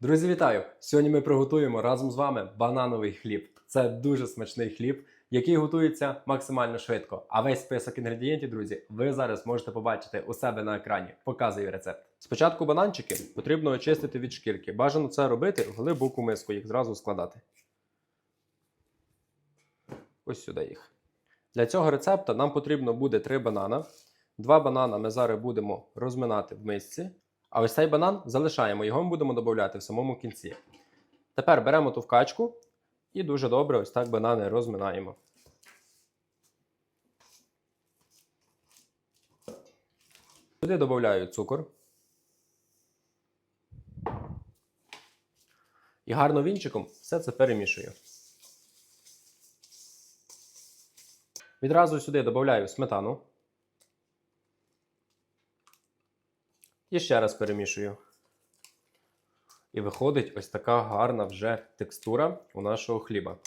Друзі, вітаю! Сьогодні ми приготуємо разом з вами банановий хліб. Це дуже смачний хліб, який готується максимально швидко. А весь список інгредієнтів, друзі, ви зараз можете побачити у себе на екрані. Показую рецепт. Спочатку бананчики потрібно очистити від шкірки. Бажано це робити в глибоку миску, їх зразу складати. Ось сюди їх. Для цього рецепта нам потрібно буде 3 банана. Два банана ми зараз будемо розминати в мисці. А ось цей банан залишаємо, його ми будемо додати в самому кінці. Тепер беремо ту вкачку і дуже добре ось так банани розминаємо. Сюди додаю цукор. І гарно вінчиком все це перемішую. Відразу сюди додаю сметану. І ще раз перемішую. І виходить ось така гарна вже текстура у нашого хліба.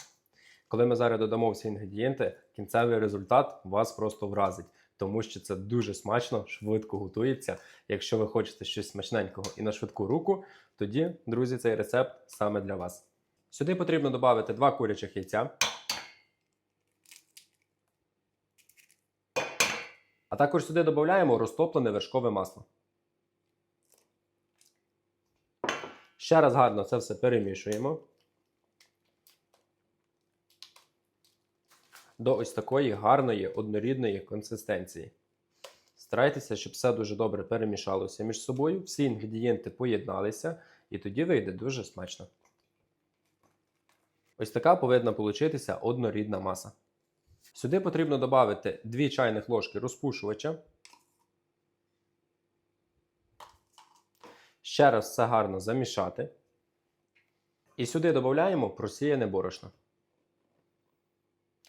Коли ми зараз додамо всі інгредієнти, кінцевий результат вас просто вразить, тому що це дуже смачно, швидко готується. Якщо ви хочете щось смачненького і на швидку руку, тоді, друзі, цей рецепт саме для вас. Сюди потрібно додати 2 курячих яйця. А також сюди додаємо розтоплене вершкове масло. Ще раз гарно це все перемішуємо. До ось такої гарної однорідної консистенції. Старайтеся, щоб все дуже добре перемішалося між собою, всі інгредієнти поєдналися, і тоді вийде дуже смачно. Ось така повинна получитися однорідна маса. Сюди потрібно додати 2 чайних ложки розпушувача. Ще раз все гарно замішати. І сюди додаємо просіяне борошно.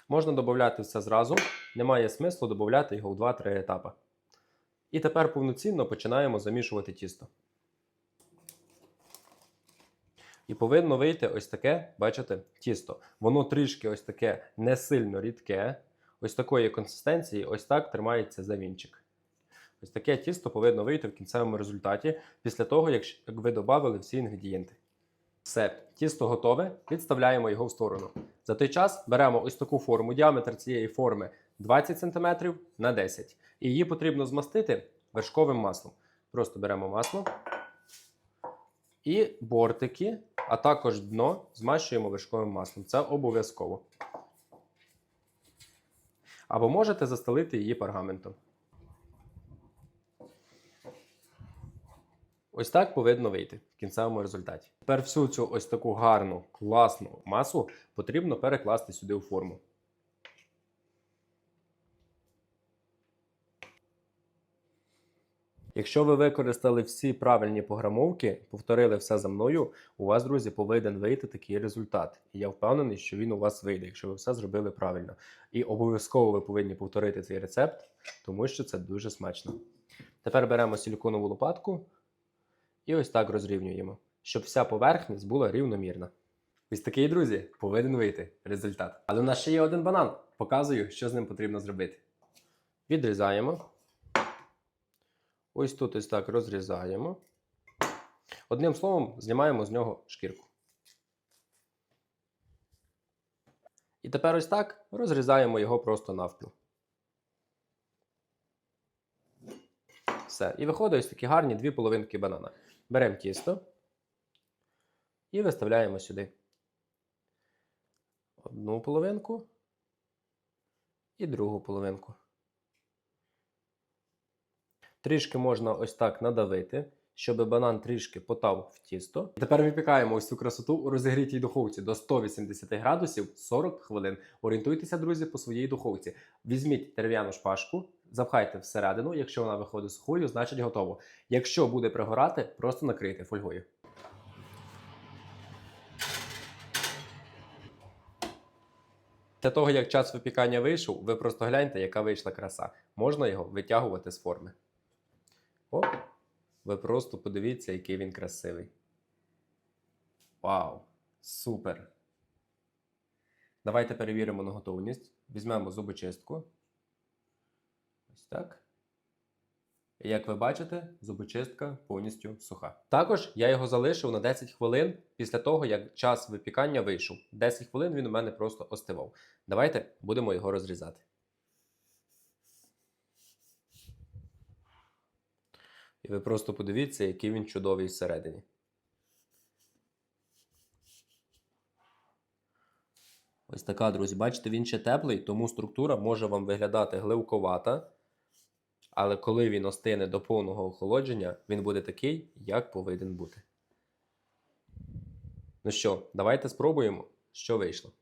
Можна додати все зразу, немає смислу додати його в 2-3 етапи. І тепер повноцінно починаємо замішувати тісто. І повинно вийти ось таке, бачите, тісто. Воно трішки ось таке не сильно рідке, ось такої консистенції, ось так тримається за вінчик. Ось таке тісто повинно вийти в кінцевому результаті після того, як ви додали всі інгредієнти. Все, тісто готове, відставляємо його в сторону. За той час беремо ось таку форму. Діаметр цієї форми 20 см на 10 І її потрібно змастити вершковим маслом. Просто беремо масло і бортики, а також дно змащуємо вершковим маслом. Це обов'язково. Або можете застелити її пергаментом. Ось так повинно вийти в кінцевому результаті. Тепер всю цю ось таку гарну, класну масу потрібно перекласти сюди у форму. Якщо ви використали всі правильні пограмовки, повторили все за мною, у вас, друзі, повинен вийти такий результат. І я впевнений, що він у вас вийде, якщо ви все зробили правильно. І обов'язково ви повинні повторити цей рецепт, тому що це дуже смачно. Тепер беремо силіконову лопатку. І ось так розрівнюємо, щоб вся поверхність була рівномірна. Ось такий, друзі, повинен вийти результат. Але у нас ще є один банан. Показую, що з ним потрібно зробити. Відрізаємо. Ось тут ось так розрізаємо. Одним словом, знімаємо з нього шкірку. І тепер ось так розрізаємо його просто навпіл. Все. І виходить ось такі гарні дві половинки банана. Беремо тісто і виставляємо сюди. Одну половинку і другу половинку. Трішки можна ось так надавити, щоб банан трішки потав в тісто. Тепер випікаємо ось цю красоту у розігрітій духовці до 180 градусів 40 хвилин. Орієнтуйтеся, друзі, по своїй духовці. Візьміть дерев'яну шпажку, запхайте всередину. Якщо вона виходить сухою, значить готово. Якщо буде пригорати, просто накрийте фольгою. Після того, як час випікання вийшов, ви просто гляньте, яка вийшла краса. Можна його витягувати з форми. Оп! Ви просто подивіться, який він красивий. Вау! Супер! Давайте перевіримо на готовність. Візьмемо зубочистку. Ось так. Як ви бачите, зубочистка повністю суха. Також я його залишив на 10 хвилин після того, як час випікання вийшов. 10 хвилин він у мене просто остивав. Давайте будемо його розрізати. І ви просто подивіться, який він чудовий всередині. Ось така, друзі. Бачите, він ще теплий, тому структура може вам виглядати гливковата. Але коли він остине до повного охолодження, він буде такий, як повинен бути. Ну що, давайте спробуємо, що вийшло.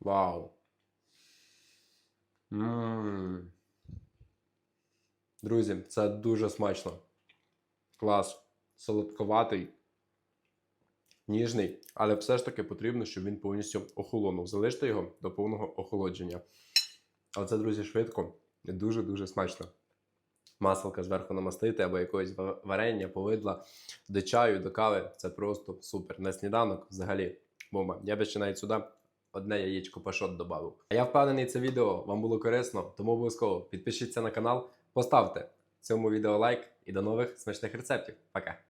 Вау! Ммм. Друзі, це дуже смачно. Клас. Солодковатий, ніжний, але все ж таки потрібно, щоб він повністю охолонув. Залиште його до повного охолодження. Але це, друзі, швидко і дуже-дуже смачно. Маслка зверху намастити або якогось варення, повидла до чаю, до кави. Це просто супер. На сніданок взагалі бомба. Я би ще навіть сюди одне яєчко пашот додав. А я впевнений, це відео вам було корисно, тому обов'язково підпишіться на канал, поставте цьому відео лайк і до нових смачних рецептів. Пока!